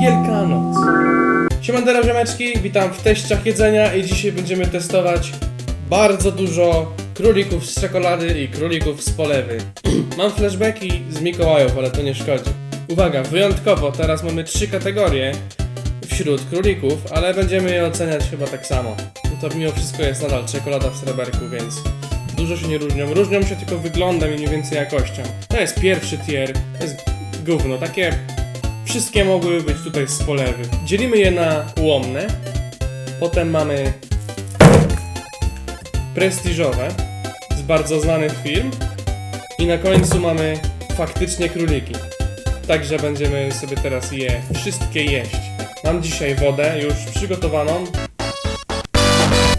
Wielkanoc. Siemandera ziomeczki, witam w teściach jedzenia i dzisiaj będziemy testować bardzo dużo królików z czekolady i królików z polewy. Mam flashbacki z Mikołajów, ale to nie szkodzi. Uwaga, wyjątkowo teraz mamy trzy kategorie wśród królików, ale będziemy je oceniać chyba tak samo. No to mimo wszystko jest nadal czekolada w sreberku, więc dużo się nie różnią. Różnią się tylko wyglądem i mniej więcej jakością. To jest pierwszy tier, to jest gówno, takie Wszystkie mogłyby być tutaj z polewy. Dzielimy je na ułomne. Potem mamy prestiżowe z bardzo znanych firm. I na końcu mamy faktycznie króliki. Także będziemy sobie teraz je wszystkie jeść. Mam dzisiaj wodę już przygotowaną.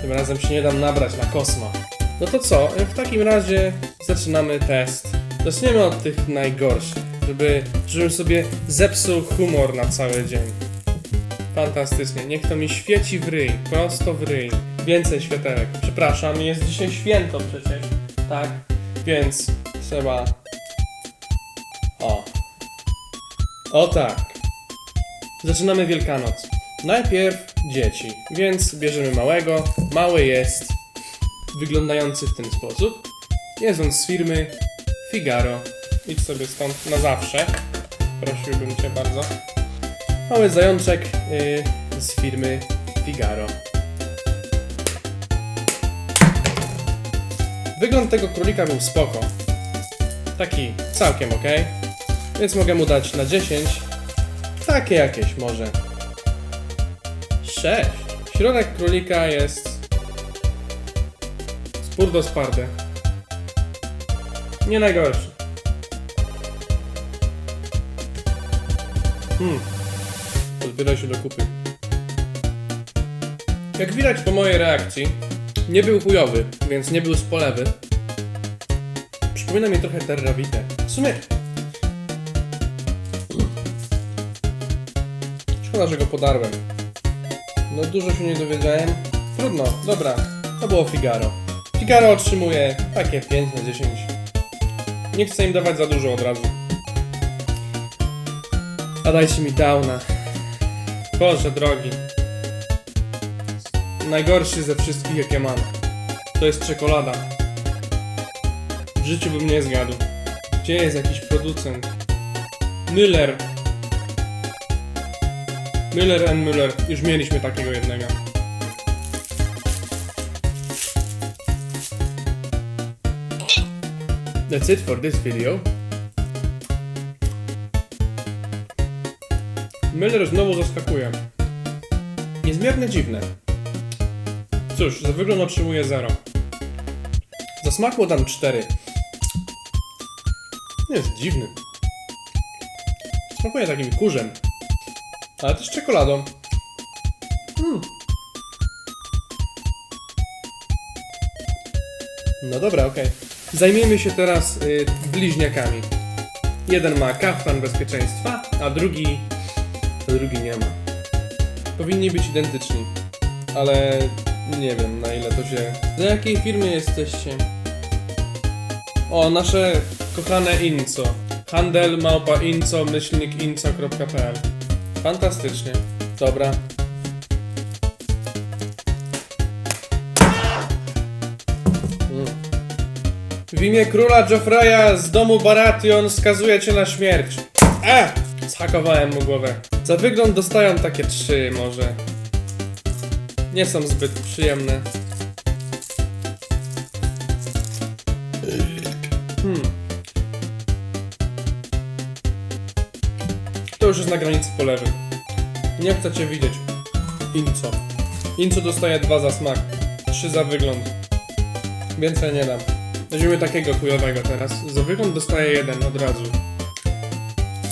Tym razem się nie dam nabrać na kosma. No to co? W takim razie zaczynamy test. Zaczniemy od tych najgorszych, żeby, żebym sobie zepsuł humor na cały dzień. Fantastycznie. Niech to mi świeci w ryj, prosto w ryj. Więcej światełek. Przepraszam, jest dzisiaj święto przecież. Tak? Więc trzeba. O. O tak. Zaczynamy Wielkanoc. Najpierw dzieci, więc bierzemy małego. Mały jest wyglądający w ten sposób. Jest on z firmy Figaro. Idź sobie stąd na zawsze. Prosiłbym cię bardzo. Mały zajączek yy, z firmy Figaro. Wygląd tego królika był spoko. Taki całkiem ok. Więc mogę mu dać na 10. Takie jakieś może. 6. Środek królika jest Spurdo Sparde. Nie najgorszy. Hmm. Zbiera się do kupy. Jak widać po mojej reakcji, nie był chujowy, więc nie był z polewy. Przypomina mi trochę terrawitę. W sumie... Szkoda, że go podarłem. No dużo się nie dowiedziałem. Trudno, dobra. To było Figaro. Figaro otrzymuje takie 5 na 10. Nie chcę im dawać za dużo od razu. A dajcie mi downa. Boże drogi. Najgorszy ze wszystkich jakie mam. To jest czekolada. W życiu bym nie zgadł. Gdzie jest jakiś producent? Müller. Müller and Müller. Już mieliśmy takiego jednego. That's it for this video. Müller znowu zaskakuje. Niezmiernie dziwne. Cóż, za wygląd otrzymuje 0. Za smak mu dam 4. Jest dziwny. Smakuje takim kurzem. Ale też czekoladą. Hmm. No dobra, okej. Zajmiemy się teraz y, bliźniakami. Jeden ma kaftan bezpieczeństwa, a drugi. a drugi nie ma. Powinni być identyczni, ale nie wiem na ile to się. Do jakiej firmy jesteście? O, nasze kochane Inco. Handel małpa inco myślnik inco.pl Fantastycznie. Dobra. W imię króla Joffreya z domu Baratheon skazuje cię na śmierć. E! Zhakowałem mu głowę. Za wygląd dostają takie trzy może. Nie są zbyt przyjemne. Hmm. To już jest na granicy polewy. Nie chcę cię widzieć. Inco. Inco dostaje dwa za smak. Trzy za wygląd. Więcej nie dam. Weźmiemy takiego chujowego teraz. Za wygląd dostaje jeden od razu.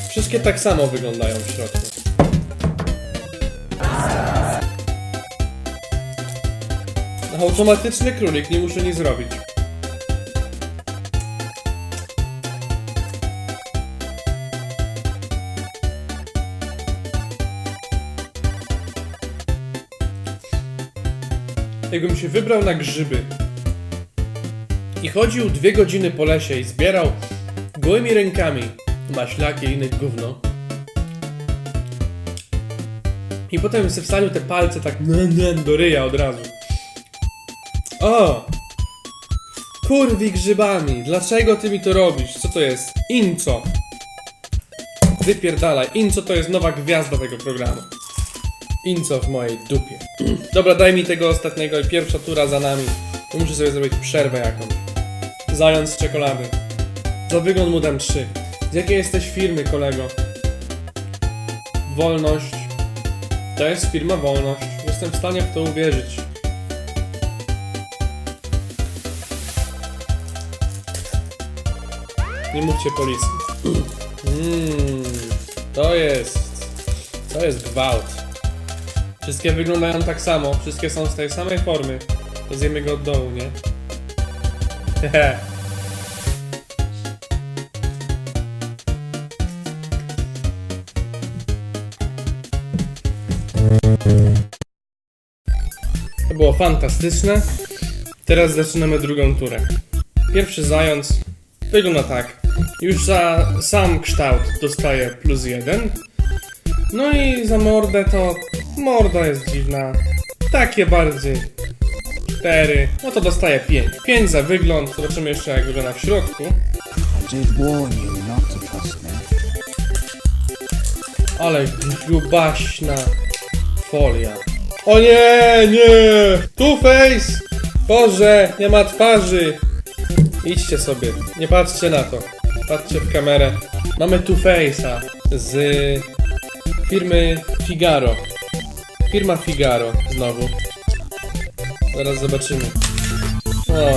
Wszystkie tak samo wyglądają w środku. Automatyczny królik, nie muszę nic zrobić. Jakbym się wybrał na grzyby. I chodził dwie godziny po lesie i zbierał gołymi rękami maślaki i inne gówno. I potem sobie wsadził te palce tak do ryja od razu. O! Kurwi grzybami, dlaczego ty mi to robisz? Co to jest? Inco! Wypierdalaj, Inco to jest nowa gwiazda tego programu. Inco w mojej dupie. Dobra, daj mi tego ostatniego i pierwsza tura za nami. Muszę sobie zrobić przerwę jakąś. Zając z czekolady. Za wygląd mu dam 3. Z jakiej jesteś firmy, kolego? Wolność. To jest firma Wolność. Jestem w stanie w to uwierzyć. Nie mówcie policji. Mmm, to jest. To jest gwałt. Wszystkie wyglądają tak samo, wszystkie są z tej samej formy. To zjemy go od dołu, nie? Hehe. To było fantastyczne. Teraz zaczynamy drugą turę. Pierwszy zając wygląda tak. Już za sam kształt dostaje plus jeden. No i za mordę to morda jest dziwna. Takie bardziej. 4. No to dostaje 5. 5 za wygląd. Zobaczymy jeszcze jak wygląda w środku. Ale grubaśna folia. O nie, nie! Two Face! Boże, nie ma twarzy! Idźcie sobie, nie patrzcie na to. Patrzcie w kamerę. Mamy Two Face'a z firmy Figaro. Firma Figaro znowu. Zaraz zobaczymy. O.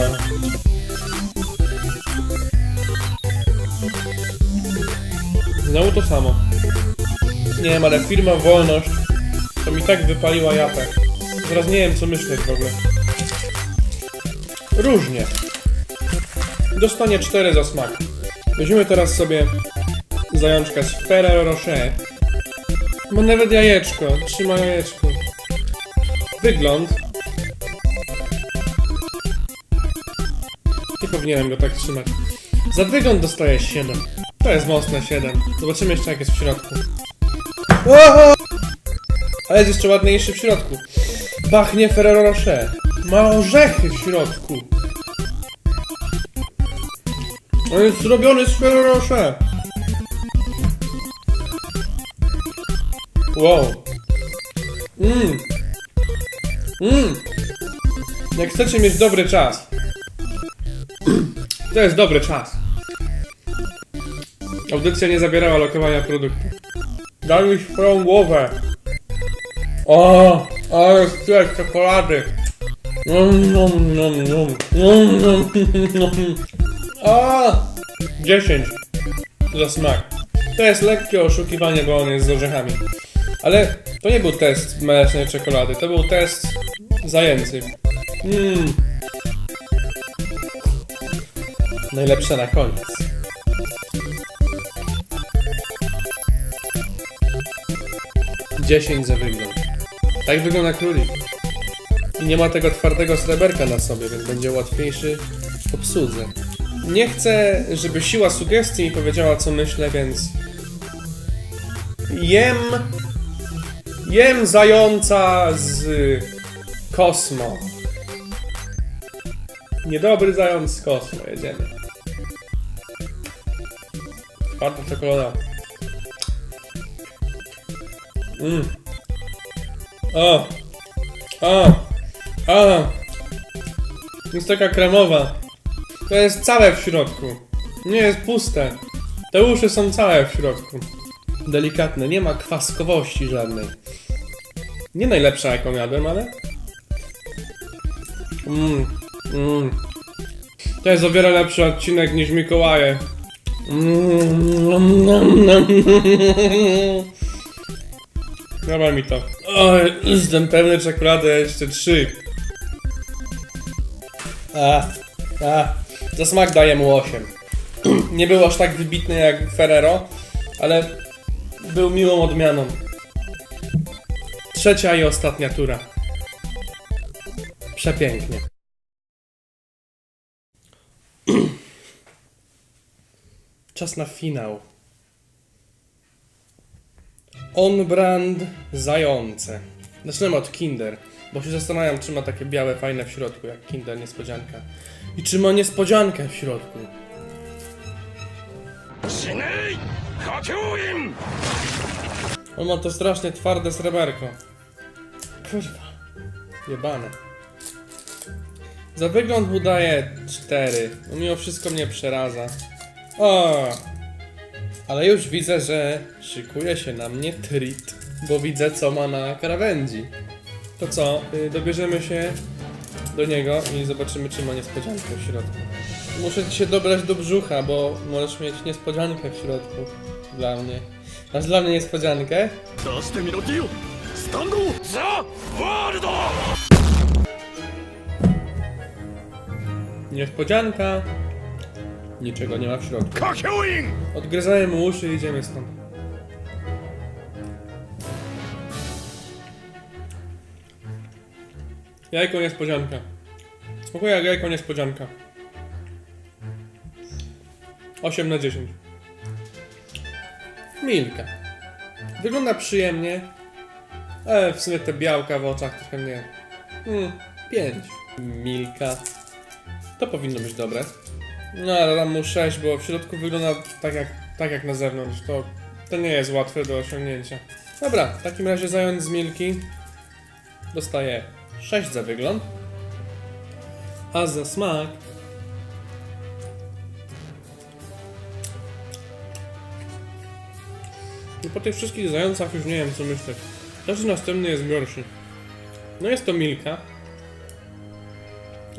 Znowu to samo. Nie wiem, ale firma Wolność to mi tak wypaliła japę. Teraz nie wiem co myśleć w ogóle. Różnie. Dostanie 4 za smak. Weźmiemy teraz sobie zajączka z Ferrero Rocher. Ma nawet jajeczko. Trzyma jajeczko. Wygląd. Nie powinienem go tak trzymać. Za wygląd dostaje 7. To jest mocne 7. Zobaczymy jeszcze jak jest w środku. Oho! Ale jest jeszcze ładniejszy w środku. Pachnie Ferrero Rocher. Ma orzechy w środku. On jest zrobiony z Ferrero Rocher. Wow. Mmm. Mmm. Jak chcecie mieć dobry czas. To jest dobry czas. Audycja nie zabierała lokowania produktu. Daj mi swoją głowę. O, ale chcę czekolady. Nom, nom, nom, nom, nom, nom, nom. A, 10 za smak. To jest lekkie oszukiwanie, bo on jest z orzechami. Ale to nie był test mlecznej czekolady, to był test zajęcy. Mmm. Najlepsze na koniec. Dziesięć za wygląd. Tak wygląda królik. I nie ma tego twardego sreberka na sobie, więc będzie łatwiejszy w obsłudze. Nie chcę, żeby siła sugestii mi powiedziała, co myślę, więc. Jem. Jem zająca z Kosmo. Niedobry zając z Kosmo, jedziemy. Twarda czekolada. Mmm. O! O! O! Jest taka kremowa. To jest całe w środku. Nie jest puste. Te uszy są całe w środku. Delikatne, nie ma kwaskowości żadnej. Nie najlepsza jaką jadłem, ale... Mmm, mmm. To jest o wiele lepszy odcinek niż Mikołaje. Mm, nom, nom. Dawaj mi to. O, jestem pewny czekolady, jeszcze trzy. A, a. Za smak daję mu 8. Nie był aż tak wybitny jak Ferrero, ale był miłą odmianą. Trzecia i ostatnia tura. Przepięknie. Czas na finał on-brand zające. Zaczynamy od Kinder, bo się zastanawiam, czy ma takie białe, fajne w środku, jak Kinder Niespodzianka. I czy ma niespodziankę w środku. On ma to strasznie twarde sreberko. Kurwa. Jebane. Za wygląd mu 4. Mimo wszystko mnie przeraza. O! Ale już widzę, że szykuje się na mnie treat, bo widzę co ma na krawędzi. To co, y, dobierzemy się do niego i zobaczymy czy ma niespodziankę w środku. Muszę ci się dobrać do brzucha, bo możesz mieć niespodziankę w środku dla mnie. Masz dla mnie niespodziankę? Standu za Wordo! Niespodzianka! Niczego nie ma w środku. Odgryzajemy mu uszy i idziemy stąd. Jajko niespodzianka. Smakuje jak jajko niespodzianka. 8 na 10. Milka. Wygląda przyjemnie, ale w sumie te białka w oczach trochę mnie... Hmm, 5. Milka. To powinno być dobre. No, ale dam mu 6, bo w środku wygląda tak jak, tak jak na zewnątrz. To, to nie jest łatwe do osiągnięcia. Dobra, w takim razie zająć z Milki dostaję 6 za wygląd. A za smak I po tych wszystkich zającach już nie wiem co myśleć. Każdy następny jest gorszy. No jest to Milka.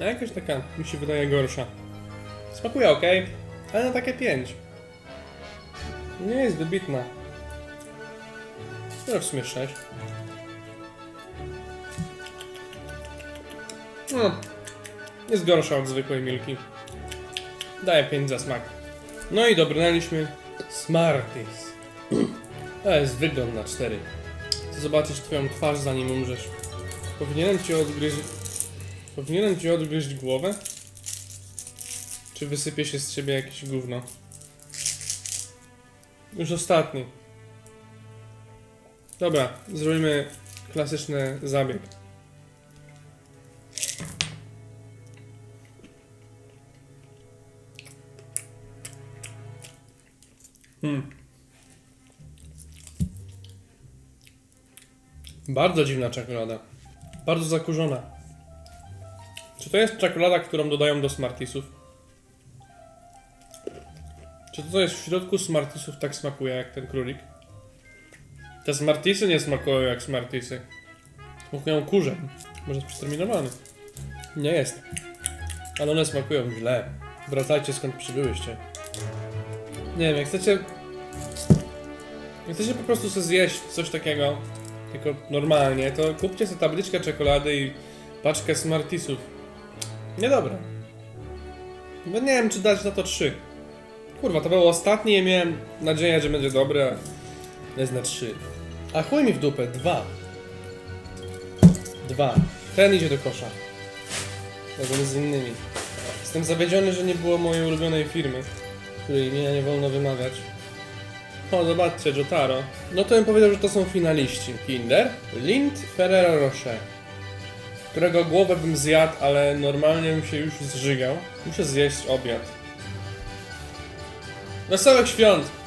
A jakaś taka mi się wydaje gorsza. Smakuje ok, ale na takie 5. Nie jest wybitna. No w sumie 6. No, jest gorsza od zwykłej milki. Daję 5 za smak. No i dobrnęliśmy Smarties. To jest wygląd na 4. Chcę zobaczyć twoją twarz zanim umrzesz. Powinienem ci odgryźć... Powinienem ci odgryźć głowę? Czy wysypie się z ciebie jakieś gówno? Już ostatni. Dobra, zrobimy klasyczny zabieg. Hmm. Bardzo dziwna czekolada. Bardzo zakurzona. Czy to jest czekolada, którą dodają do Smartisów? Czy to, co jest w środku Smartisów tak smakuje jak ten królik? Te Smartisy nie smakują jak Smartisy. Smakują kurzem. Może jest przeterminowany. Nie jest. Ale one smakują źle. Wracajcie skąd przybyłyście. Nie wiem, jak chcecie... Jak chcecie po prostu sobie zjeść coś takiego, tylko normalnie, to kupcie sobie tabliczkę czekolady i paczkę Smartisów. Niedobre. No nie wiem, czy dać na to 3. Kurwa, to było ostatnie miałem nadzieję, że będzie dobre, jest na 3. A chuj mi w dupę, 2. 2. Ten idzie do kosza. Razem z innymi. Jestem zawiedziony, że nie było mojej ulubionej firmy, której imienia nie wolno wymawiać. O, zobaczcie, Jotaro. No to bym powiedział, że to są finaliści. Kinder, Lind Ferrero Rocher. Którego głowę bym zjadł, ale normalnie bym się już zżygał. Muszę zjeść obiad. Wesołych świąt!